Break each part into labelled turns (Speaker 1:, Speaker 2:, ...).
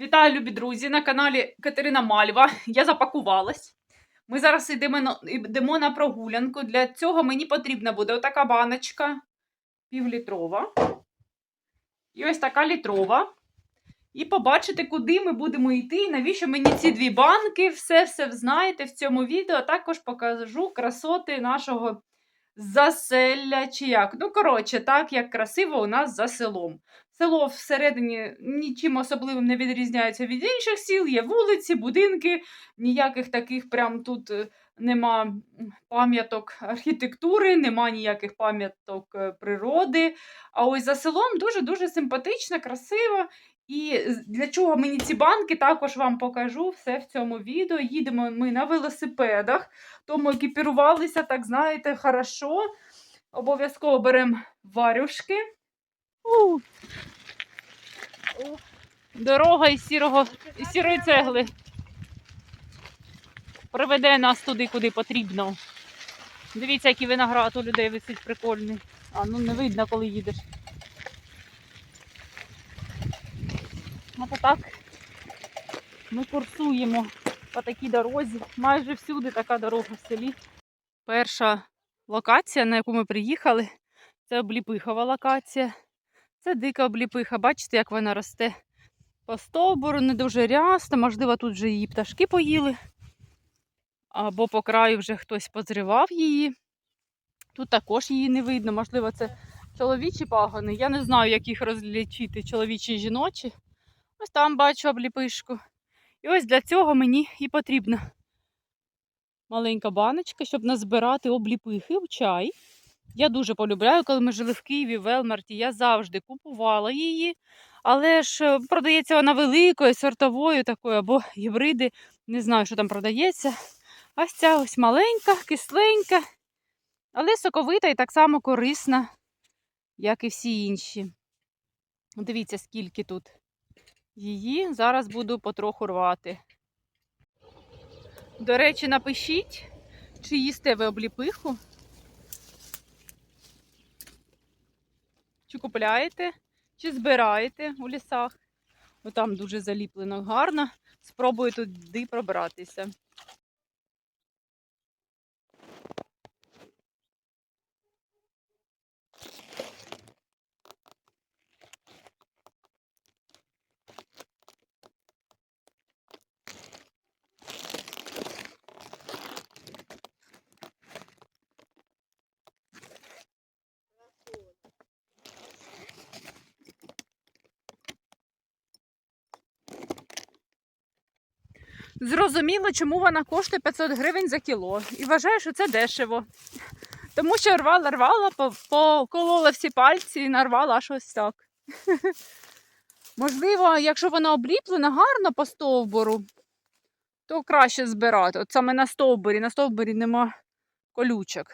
Speaker 1: Вітаю, любі друзі! На каналі Катерина Мальва. Я запакувалась. Ми зараз йдемо на, йдемо на прогулянку. Для цього мені потрібна буде отака баночка півлітрова. І ось така літрова. І побачите, куди ми будемо йти. і Навіщо мені ці дві банки? Все-все знаєте в цьому відео. Також покажу красоти нашого заселля чи як. Ну, коротше, так як красиво у нас за селом. Село всередині нічим особливим не відрізняється від інших сіл. Є вулиці, будинки, ніяких таких прям тут е, нема пам'яток архітектури, нема ніяких пам'яток е, природи. А ось за селом дуже-дуже симпатично, красиво. І для чого мені ці банки, також вам покажу все в цьому відео. Їдемо ми на велосипедах, тому екіпірувалися, так знаєте, хорошо. Обов'язково беремо варюшки. Дорога із сірого із сірої цегли. Приведе нас туди, куди потрібно. Дивіться, який виноград у людей висить прикольний. А ну не видно, коли їдеш. Ото так ми курсуємо по такій дорозі. Майже всюди така дорога в селі. Перша локація, на яку ми приїхали, це обліпихова локація. Це дика обліпиха. Бачите, як вона росте по стовбуру, не дуже рясно. Можливо, тут вже її пташки поїли. Або по краю вже хтось позривав її. Тут також її не видно. Можливо, це чоловічі пагони. Я не знаю, як їх розлічити, чоловічі і жіночі. Ось там бачу обліпишку. І ось для цього мені і потрібна маленька баночка, щоб назбирати обліпихи в чай. Я дуже полюбляю, коли ми жили в Києві, в Велмарті, я завжди купувала її. Але ж е, продається вона великою, сортовою такою, або гібриди. Не знаю, що там продається. Ось ця ось маленька, кисленька, але соковита і так само корисна, як і всі інші. Дивіться, скільки тут її. Зараз буду потроху рвати. До речі, напишіть, чи їсте ви обліпиху. Чи купляєте, чи збираєте у лісах. Отам там дуже заліплено гарно. Спробую туди пробратися. Зрозуміло, чому вона коштує 500 гривень за кіло. І вважаю, що це дешево. Тому що рвала, рвала, поколола всі пальці і нарвала аж ось так. Можливо, якщо вона обліплена гарно по стовбуру, то краще збирати. От саме на стовбурі. На стовбурі нема колючок.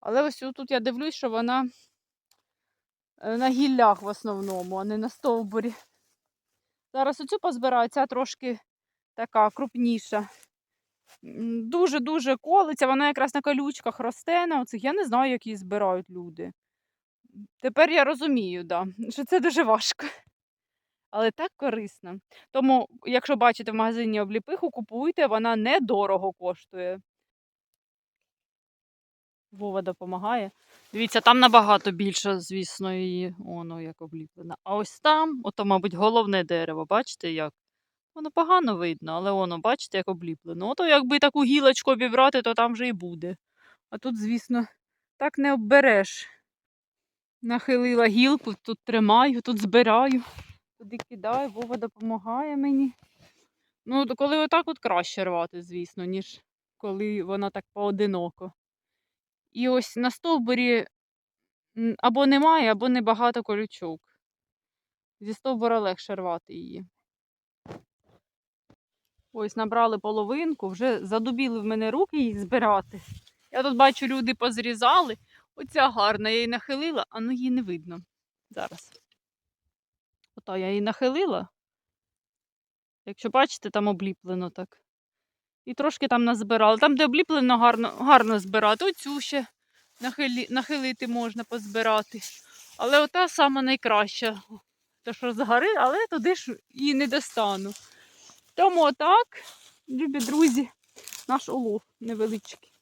Speaker 1: Але ось тут я дивлюсь, що вона е, на гіллях в основному, а не на стовбурі. Зараз оцю позбираю, ця трошки така крупніша. Дуже-дуже колиться, вона якраз на колючках росте на оцих. Я не знаю, як її збирають люди. Тепер я розумію, да, що це дуже важко. Але так корисно. Тому, якщо бачите в магазині обліпиху, купуйте, вона недорого коштує. Вова допомагає. Дивіться, там набагато більше, звісно, її. Воно як обліплена. А ось там, ото, мабуть, головне дерево. Бачите, як? Воно погано видно, але воно, бачите, як обліплено. Ото якби таку гілочку обібрати, то там вже і буде. А тут, звісно, так не оббереш. Нахилила гілку, тут тримаю, тут збираю, туди кидаю, Вова допомагає мені. Ну, коли отак от краще рвати, звісно, ніж коли вона так поодиноко. І ось на стовбурі або немає, або небагато колючок. Зі стовбура легше рвати її. Ось набрали половинку, вже задубіли в мене руки її збирати. Я тут бачу, люди позрізали. Оця гарна, я її нахилила, а ну її не видно зараз. Ота я її нахилила. Якщо бачите, там обліплено так. І трошки там назбирали. Там, де обліплено, гарно, гарно збирати. Оцю ще нахилі, нахилити можна позбирати. Але ота сама найкраща. начебто що згори, але туди ж і не достану. Тому отак, любі друзі, наш улов невеличкий.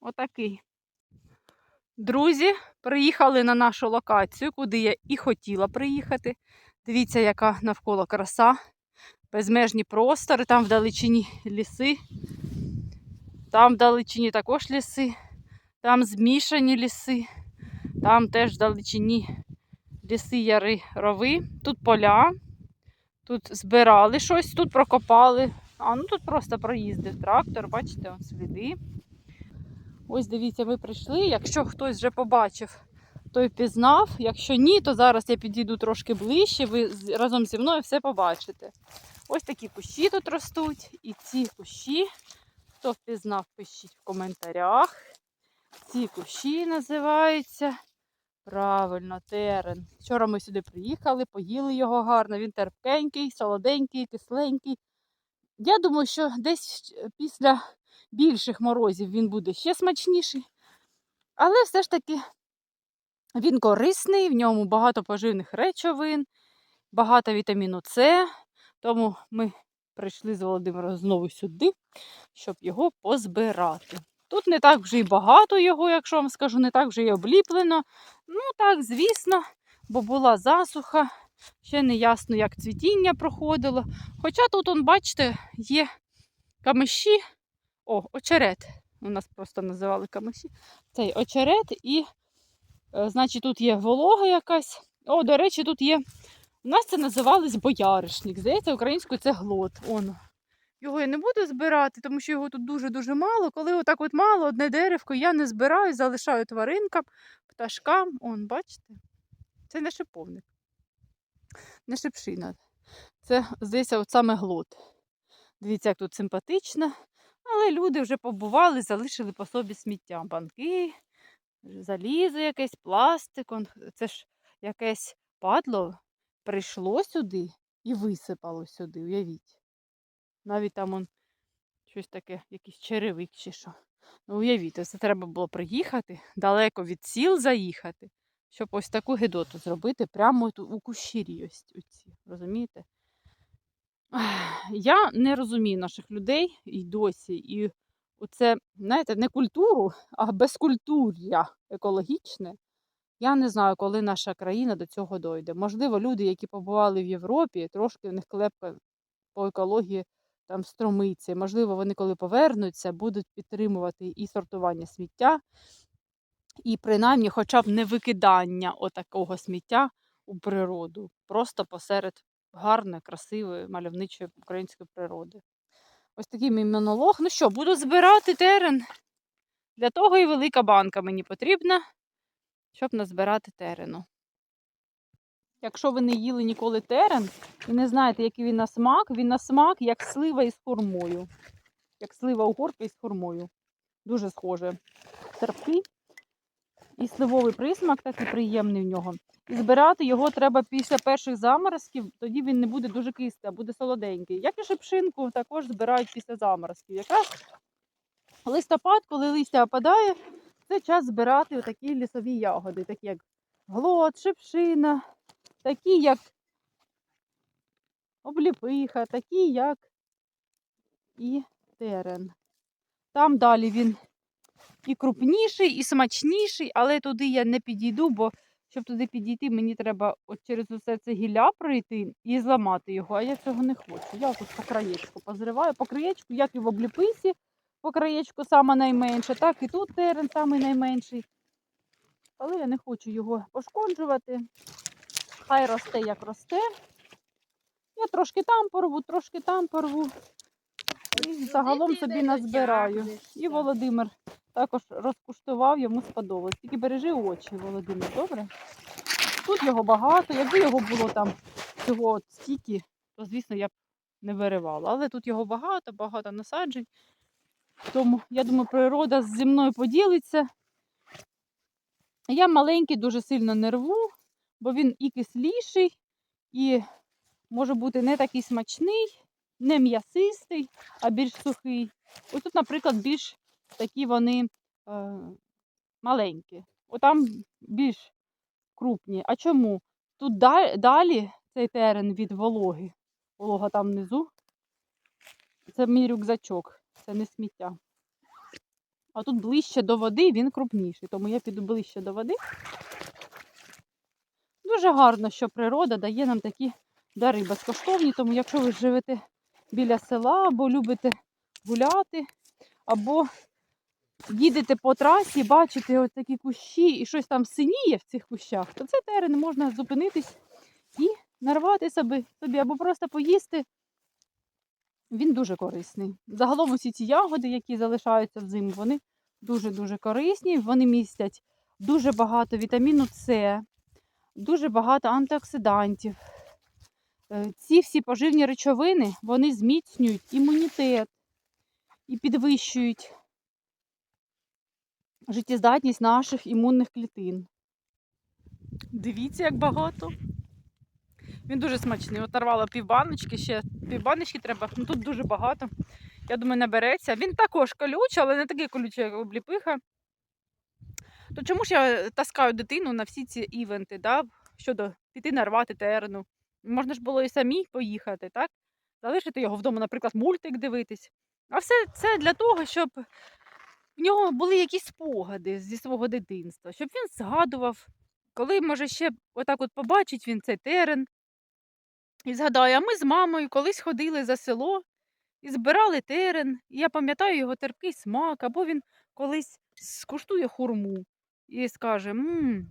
Speaker 1: Отакий. Друзі, приїхали на нашу локацію, куди я і хотіла приїхати. Дивіться, яка навколо краса, безмежні простори, там вдалечині ліси, там вдалечині також ліси, там змішані ліси, там теж вдалечині ліси, яри, рови. Тут поля, тут збирали щось, тут прокопали. А ну тут просто проїздив трактор, бачите, он сліди. Ось дивіться, ми прийшли. Якщо хтось вже побачив, той пізнав. Якщо ні, то зараз я підійду трошки ближче, ви разом зі мною все побачите. Ось такі кущі тут ростуть. І ці кущі, хто впізнав, пишіть в коментарях. Ці кущі називаються правильно терен. Вчора ми сюди приїхали, поїли його гарно. Він терпкенький, солоденький, кисленький. Я думаю, що десь після більших морозів він буде ще смачніший. Але все ж таки він корисний, в ньому багато поживних речовин, багато вітаміну С. Тому ми прийшли з Володимиром знову сюди, щоб його позбирати. Тут не так вже й багато його, якщо вам скажу, не так вже й обліплено. Ну так, звісно, бо була засуха, ще не ясно, як цвітіння проходило. Хоча тут, он, бачите, є камиші, о, очерет. У нас просто називали камиші. Цей очерет і, е, значить, тут є волога якась. О, до речі, тут є. У нас це називалось бояришник. Здається, українською це глот. Он. Його я не буду збирати, тому що його тут дуже-дуже мало. Коли отак от мало, одне деревко, я не збираю, залишаю тваринкам, пташкам. Он, бачите? Це не шиповник. Не шипшина. Це, здається, от саме глот. Дивіться, як тут симпатично. Але люди вже побували, залишили по собі сміття. Банки, залізо якесь, пластик. Це ж якесь падло прийшло сюди і висипало сюди, уявіть. Навіть там он щось таке, якийсь черевик чи що. Ну, уявіть, це треба було приїхати, далеко від сіл заїхати, щоб ось таку гидоту зробити прямо у кущірі ось оці, розумієте? Я не розумію наших людей і досі. І оце, знаєте, не культуру, а безкультур'я екологічне. Я не знаю, коли наша країна до цього дойде. Можливо, люди, які побували в Європі, трошки в них клепка по екології там струмиться. Можливо, вони, коли повернуться, будуть підтримувати і сортування сміття, і принаймні хоча б не викидання отакого сміття у природу, просто посеред гарної, красивої, мальовничої української природи. Ось такий мій монолог. Ну що, буду збирати терен. Для того і велика банка мені потрібна, щоб назбирати терену. Якщо ви не їли ніколи терен і не знаєте, який він на смак, він на смак як слива із хурмою. Як слива у угорка із хурмою. Дуже схоже. Терпкий. І сливовий присмак такий приємний в нього. І збирати його треба після перших заморозків, тоді він не буде дуже кислий, а буде солоденький. Як і шипшинку також збирають після заморозків. Якраз листопад, коли листя опадає, це час збирати такі лісові ягоди, такі як глот, шипшина, такі як обліпиха, такі як і терен. Там далі він і крупніший, і смачніший, але туди я не підійду, бо щоб туди підійти, мені треба от через усе це гілля пройти і зламати його, а я цього не хочу. Я тут по краєчку позриваю, по краєчку, як і в обліписі, по краєчку саме найменше, так і тут терен найменший. Але я не хочу його пошкоджувати. Хай росте, як росте. Я трошки там порву, трошки там порву. І загалом собі назбираю. І Володимир також розкуштував, йому сподобалось. Тільки бережи очі, Володимир, добре? Тут його багато. Якби його було там всього от стільки, то, звісно, я б не виривала. Але тут його багато, багато насаджень. Тому, я думаю, природа зі мною поділиться. Я маленький дуже сильно не рву, бо він і кисліший, і може бути не такий смачний, не м'ясистий, а більш сухий. Ось тут, наприклад, більш такі вони е, маленькі. Отам більш крупні. А чому? Тут далі цей терен від вологи. Волога там внизу. Це мій рюкзачок, це не сміття. А тут ближче до води він крупніший, тому я піду ближче до води. Дуже гарно, що природа дає нам такі дари безкоштовні, тому якщо ви живете біля села або любите гуляти, або їдете по трасі, бачите от такі кущі і щось там синіє в цих кущах, то це терен можна зупинитись і нарвати собі, собі або просто поїсти. Він дуже корисний. Загалом усі ці ягоди, які залишаються взиму, вони дуже-дуже корисні. Вони містять дуже багато вітаміну С, дуже багато антиоксидантів. Е, Ці всі поживні речовини вони зміцнюють імунітет і підвищують життєздатність наших імунних клітин. Дивіться, як багато. Він дуже смачний. От нарвала півбаночки, ще півбаночки треба. Ну тут дуже багато. Я думаю, набереться. Він також колючий, але не такий колючий, як обліпиха. То чому ж я таскаю дитину на всі ці івенти, да? щодо піти нарвати терну? Можна ж було і самій поїхати, так? Залишити його вдома, наприклад, мультик дивитись. А все це для того, щоб в нього були якісь спогади зі свого дитинства, щоб він згадував, коли, може, ще отак от побачить він цей терен, і згадає, а ми з мамою колись ходили за село і збирали терен. І я пам'ятаю його терпкий смак, або він колись скуштує хурму і скаже: мм,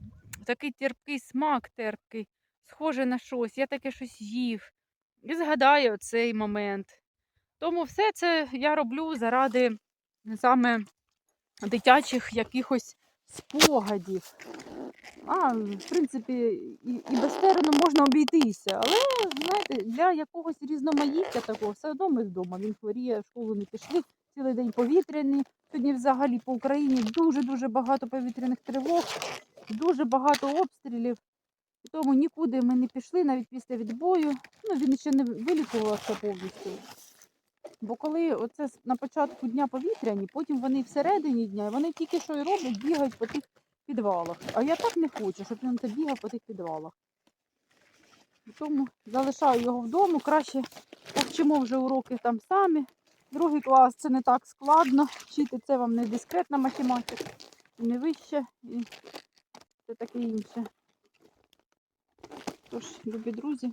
Speaker 1: такий терпкий смак терпкий, схоже на щось, я таке щось їв. І згадає оцей момент. Тому все це я роблю заради саме дитячих якихось спогадів. А, в принципі, і, і без терену можна обійтися. Але, знаєте, для якогось різноманіття такого, все одно ми вдома. Він хворіє, в школу не пішли, цілий день повітряний. Сьогодні взагалі по Україні дуже-дуже багато повітряних тривог, дуже багато обстрілів. Тому нікуди ми не пішли, навіть після відбою. Ну, він ще не вилікувався повністю. Бо коли оце на початку дня повітряні, потім вони всередині дня, і вони тільки що й роблять, бігають по тих підвалах. А я так не хочу, щоб він це бігав по тих підвалах. Тому залишаю його вдома, краще повчимо вже уроки там самі. Другий клас це не так складно. Вчити це вам не дискретна математика, не вище, і це таке інше. Тож, любі друзі,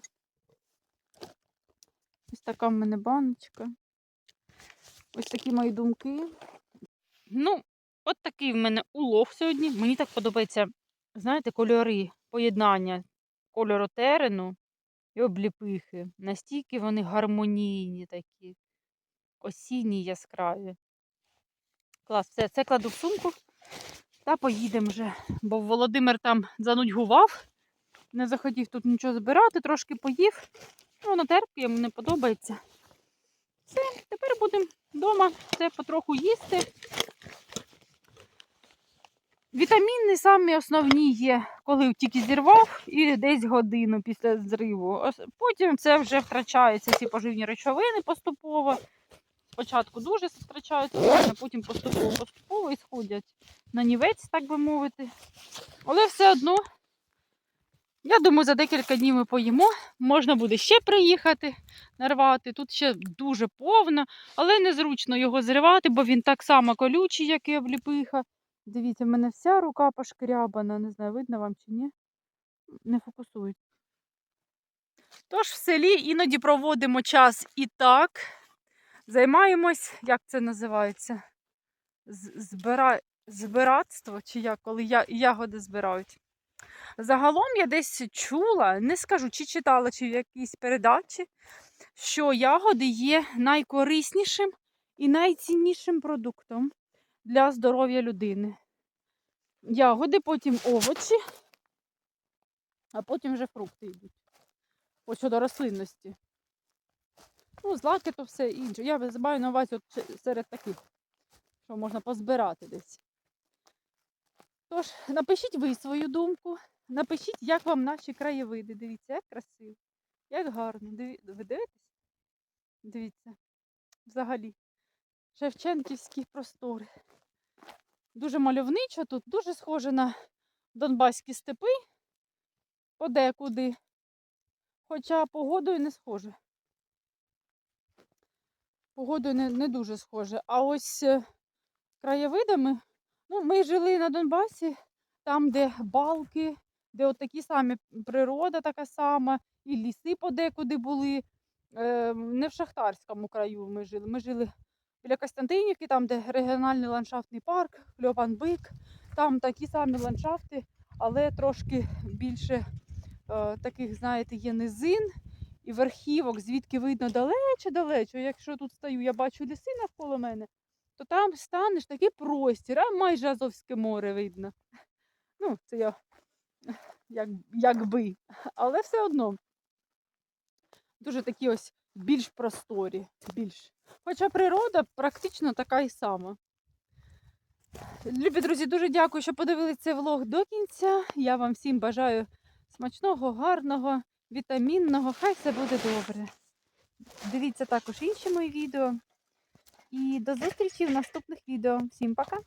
Speaker 1: ось така в мене баночка. Ось такі мої думки. Ну, от такий в мене улов сьогодні. Мені так подобається, знаєте, кольори поєднання кольору терену і обліпихи. Настільки вони гармонійні такі, осінні яскраві. Клас, все, це кладу в сумку та поїдемо вже. Бо Володимир там занудьгував, не захотів тут нічого збирати, трошки поїв. Ну, воно терпке, йому не подобається. Все, тепер будемо вдома це потроху їсти. Вітаміни самі основні є, коли тільки зірвав і десь годину після зриву. Потім це вже втрачаються ці поживні речовини поступово. Спочатку дуже втрачаються, а потім поступово-поступово і сходять на нівець, так би мовити. Але все одно, я думаю, за декілька днів ми поїмо. Можна буде ще приїхати нарвати. Тут ще дуже повно, але незручно його зривати, бо він так само колючий, як і обліпиха. Дивіться, в мене вся рука пошкрябана. Не знаю, видно вам чи ні. Не фокусують. Тож в селі іноді проводимо час і так. Займаємось, як це називається? Збира... Збиратство, чи як, коли я... ягоди збирають. Загалом я десь чула, не скажу, чи читала, чи в якійсь передачі, що ягоди є найкориснішим і найціннішим продуктом для здоров'я людини. Ягоди, потім овочі, а потім вже фрукти йдуть. Ось щодо рослинності. Ну, злаки то все інше. Я маю на увазі от серед таких, що можна позбирати десь. Тож, напишіть ви свою думку. Напишіть, як вам наші краєвиди. Дивіться, як красиво, як гарно. Диві... Ви дивитесь? Дивіться. Взагалі. Шевченківські простори. Дуже мальовничо тут, дуже схоже на Донбаські степи подекуди. Хоча погодою не схоже. Погодою не, не дуже схоже. А ось е, краєвидами, ну, ми жили на Донбасі, там, де балки, де от такі самі природа така сама, і ліси подекуди були. Е, не в Шахтарському краю ми жили. Ми жили біля Костянтинівки, там, де регіональний ландшафтний парк, Кльопан-Бик. Там такі самі ландшафти, але трошки більше е, таких, знаєте, є низин і верхівок, звідки видно далече-далече. Якщо тут стою, я бачу ліси навколо мене, то там станеш такий простір, а майже Азовське море видно. Ну, це я як, якби. Але все одно дуже такі ось більш просторі. Більш. Хоча природа практично така і сама. Любі друзі, дуже дякую, що подивилися цей влог до кінця. Я вам всім бажаю смачного, гарного, вітамінного. Хай все буде добре. Дивіться також інші мої відео. І до зустрічі в наступних відео. Всім пока!